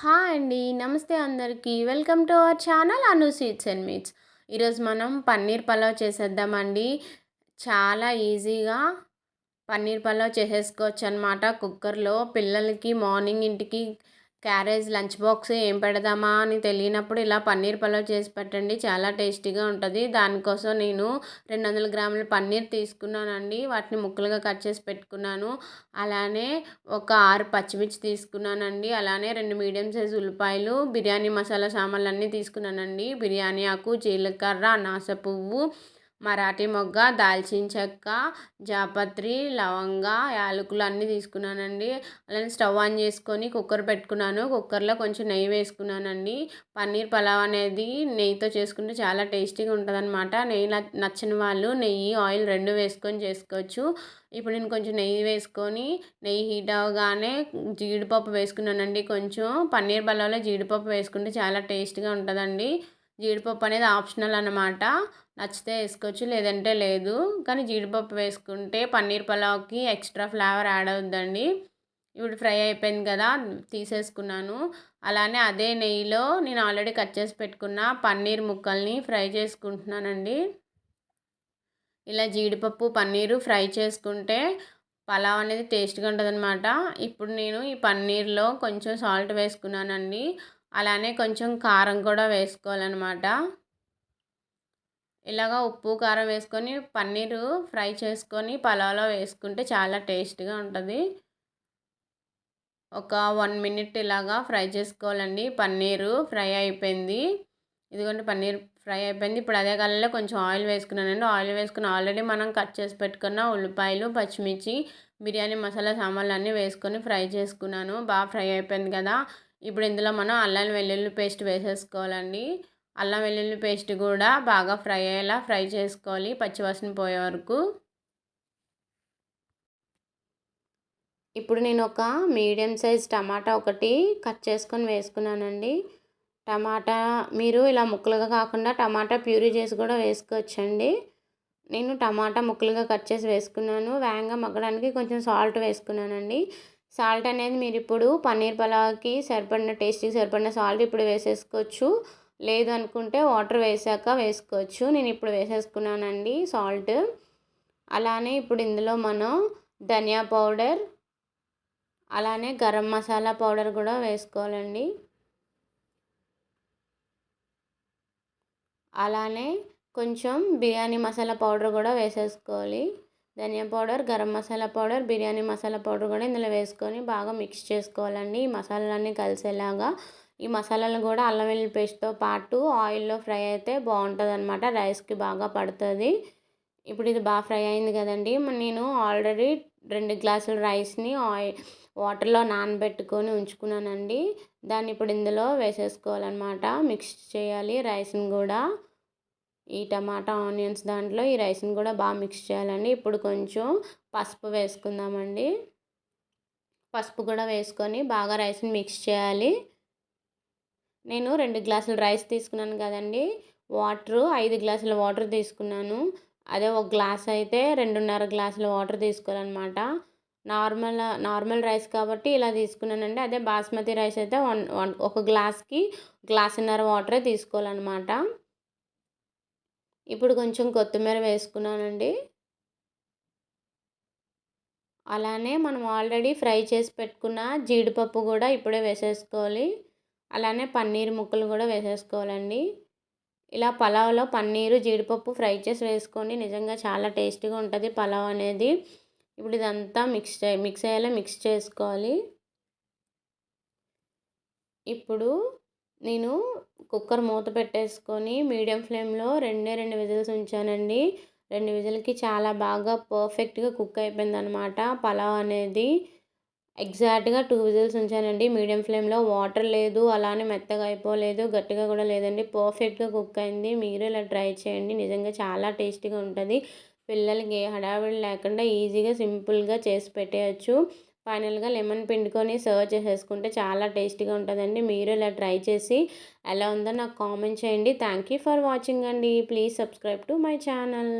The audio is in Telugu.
హాయ్ అండి నమస్తే అందరికీ. Welcome to our channel Anu sweets and meats. ఈరోజు మనం పన్నీర్ పలావ్ చేసేద్దామండి. చాలా ఈజీగా పన్నీర్ పలావ్ చేసేసుకోవచ్చు అనమాట కుక్కర్లో పిల్లలకి మార్నింగ్ ఇంటికి క్యారేజ్ లంచ్ బాక్స్ ఏం పెడదామా అని తెలియనప్పుడు ఇలా పన్నీర్ పలావ్ చేసి పెట్టండి. చాలా టేస్టీగా ఉంటుంది. దానికోసం నేను రెండు వందల గ్రాముల పన్నీర్ తీసుకున్నానండి. వాటిని ముక్కలుగా కట్ చేసి పెట్టుకున్నాను. అలానే ఒక ఆరు పచ్చిమిర్చి తీసుకున్నానండి. అలానే రెండు మీడియం సైజ్ ఉల్లిపాయలు బిర్యానీ మసాలా సామాన్లు అన్నీ తీసుకున్నానండి. బిర్యానీ ఆకు జీలకర్ర అనాస పువ్వు మరాఠీ మొగ్గ దాల్చిన చెక్క జాపత్రి లవంగ యాలకులు అన్నీ తీసుకున్నానండి. అలానే స్టవ్ ఆన్ చేసుకొని కుక్కర్ పెట్టుకున్నాను. కుక్కర్లో కొంచెం నెయ్యి వేసుకున్నానండి. పన్నీర్ పలావ్ అనేది నెయ్యితో చేసుకుంటే చాలా టేస్టీగా ఉంటుంది అనమాట నెయ్యి నచ్చని వాళ్ళు నెయ్యి ఆయిల్ రెండు వేసుకొని చేసుకోవచ్చు. ఇప్పుడు నేను కొంచెం నెయ్యి వేసుకొని నెయ్యి హీట్ అవ్వగానే జీడిపప్పు వేసుకున్నానండి. కొంచెం పన్నీర్ పలావ్లో జీడిపప్పు వేసుకుంటే చాలా టేస్ట్గా ఉంటుందండి. జీడిపప్పు అనేది ఆప్షనల్ అనమాట నచ్చితే వేసుకోవచ్చు లేదంటే లేదు. కానీ జీడిపప్పు వేసుకుంటే పన్నీర్ పలావ్కి ఎక్స్ట్రా ఫ్లేవర్ యాడ్ అవుద్దండి. ఇప్పుడు ఫ్రై అయిపోయింది కదా తీసేసుకున్నాను. అలానే అదే నెయ్యిలో నేను ఆల్రెడీ కట్ చేసి పెట్టుకున్న పన్నీర్ ముక్కల్ని ఫ్రై చేసుకుంటున్నానండి. ఇలా జీడిపప్పు పన్నీరు ఫ్రై చేసుకుంటే పలావ్ అనేది టేస్ట్గా ఉంటుంది అనమాట ఇప్పుడు నేను ఈ పన్నీర్లో కొంచెం సాల్ట్ వేసుకున్నానండి. అలానే కొంచెం కారం కూడా వేసుకోవాలన్నమాట. ఇలాగ ఉప్పు కారం వేసుకొని పన్నీరు ఫ్రై చేసుకొని పలావ్లో వేసుకుంటే చాలా టేస్ట్గా ఉంటుంది. ఒక వన్ మినిట్ ఇలాగా ఫ్రై చేసుకోవాలండి. పన్నీరు ఫ్రై అయిపోయింది. ఇదిగోండి పన్నీర్ ఫ్రై అయిపోయింది. ఇప్పుడు అదే కళ్ళలో కొంచెం ఆయిల్ వేసుకున్నానండి. ఆయిల్ వేసుకుని ఆల్రెడీ మనం కట్ చేసి పెట్టుకున్న ఉల్లిపాయలు పచ్చిమిర్చి బిర్యానీ మసాలా సామాన్లు అన్నీ వేసుకొని ఫ్రై చేసుకున్నాను. బాగా ఫ్రై అయిపోయింది కదా. ఇప్పుడు ఇందులో మనం అల్లం వెల్లుల్లి పేస్ట్ వేసేసుకోవాలండి. అల్లం వెల్లుల్లి పేస్ట్ కూడా బాగా ఫ్రై అయ్యేలా ఫ్రై చేసుకోవాలి పచ్చివాసన పోయే వరకు. ఇప్పుడు నేను ఒక మీడియం సైజ్ టమాటా ఒకటి కట్ చేసుకొని వేసుకున్నానండి. టమాటా మీరు ఇలా ముక్కలుగా కాకుండా టమాటా ప్యూరీ చేసి కూడా వేసుకోవచ్చండి. నేను టమాటా ముక్కలుగా కట్ చేసి వేసుకున్నాను. వేగంగా మగ్గడానికి కొంచెం సాల్ట్ వేసుకున్నానండి. సాల్ట్ అనేది మీరు ఇప్పుడు పన్నీర్ పలావ్కి సరిపడిన టేస్ట్కి సరిపడిన సాల్ట్ ఇప్పుడు వేసేసుకోవచ్చు. లేదు అనుకుంటే వాటర్ వేసాక వేసుకోవచ్చు. నేను ఇప్పుడు వేసేసుకున్నానండి సాల్ట్. అలానే ఇప్పుడు ఇందులో మనం ధనియా పౌడర్ అలానే గరం మసాలా పౌడర్ కూడా వేసుకోవాలండి. అలానే కొంచెం బిర్యానీ మసాలా పౌడర్ కూడా వేసేసుకోవాలి. ధనియా powder garam masala powder biryani masala powder కూడా ఇందులో వేసుకొని బాగా మిక్స్ చేసుకోవాలండి. ఈ మసాలాలన్నీ కలిసేలాగా ఈ మసాలాలు కూడా అల్లం వెల్లుల్లి పేస్ట్తో పాటు ఆయిల్లో ఫ్రై అయితే బాగుంటుంది అనమాట రైస్కి బాగా పడుతుంది. ఇప్పుడు ఇది బాగా ఫ్రై అయింది కదండి. నేను ఆల్రెడీ రెండు గ్లాసుల రైస్ని ఆయిల్ వాటర్లో నానబెట్టుకొని ఉంచుకున్నానండి. దాన్ని ఇప్పుడు ఇందులో వేసేసుకోవాలన్నమాట. మిక్స్ చేయాలి రైస్ని కూడా. ఈ టమాటా ఆనియన్స్ దాంట్లో ఈ రైస్ని కూడా బాగా మిక్స్ చేయాలండి. ఇప్పుడు కొంచెం పసుపు వేసుకుందామండి. పసుపు కూడా వేసుకొని బాగా రైస్ని మిక్స్ చేయాలి. నేను రెండు గ్లాసుల రైస్ తీసుకున్నాను కదండి. వాటర్ ఐదు గ్లాసుల వాటర్ తీసుకున్నాను. అదే ఒక గ్లాస్ అయితే రెండున్నర గ్లాసుల వాటర్ తీసుకోవాలన్నమాట. నార్మల్ నార్మల్ రైస్ కాబట్టి ఇలా తీసుకున్నానండి. అదే బాస్మతి రైస్ అయితే వన్ వన్ ఒక గ్లాస్కి గ్లాసున్నర వాటరే తీసుకోవాలన్నమాట. ఇప్పుడు కొంచెం కొత్తిమీర వేసుకున్నానండి. అలానే మనం ఆల్రెడీ ఫ్రై చేసి పెట్టుకున్న జీడిపప్పు కూడా ఇప్పుడే వేసేసుకోవాలి. అలానే పన్నీర్ ముక్కలు కూడా వేసేసుకోవాలండి. ఇలా పలావ్లో పన్నీరు జీడిపప్పు ఫ్రై చేసి వేసుకోండి. నిజంగా చాలా టేస్టీగా ఉంటుంది పలావ్ అనేది. ఇప్పుడు ఇదంతా మిక్స్ మిక్స్ అయ్యేలా మిక్స్ చేసుకోవాలి. ఇప్పుడు నేను కుక్కర్ మూత పెట్టేసుకొని మీడియం ఫ్లేమ్లో రెండే రెండు విజిల్స్ ఉంచానండి. రెండు విజిల్కి చాలా బాగా పర్ఫెక్ట్గా కుక్ అయిపోయిందనమాట. పలావ్ అనేది ఎగ్జాక్ట్గా టూ విజిల్స్ ఉంచానండి. మీడియం ఫ్లేమ్లో వాటర్ లేదు అలానే మెత్తగా అయిపోలేదు గట్టిగా కూడా లేదండి. పర్ఫెక్ట్గా కుక్ అయింది. మీరు ఇలా ట్రై చేయండి. నిజంగా చాలా టేస్టీగా ఉంటుంది. పిల్లలకి ఏ హడావిడి లేకుండా ఈజీగా సింపుల్గా చేసి పెట్టేయచ్చు. ఫైనల్గా లెమన్ పిండుకొని సర్వ్ చేసేసుకుంటే చాలా టేస్టీగా ఉంటుందండి. మీరు ఇలా ట్రై చేసి ఎలా ఉందో నాకు కామెంట్ చేయండి. థ్యాంక్ యూ ఫర్ వాచింగ్ అండి. Please subscribe to my channel.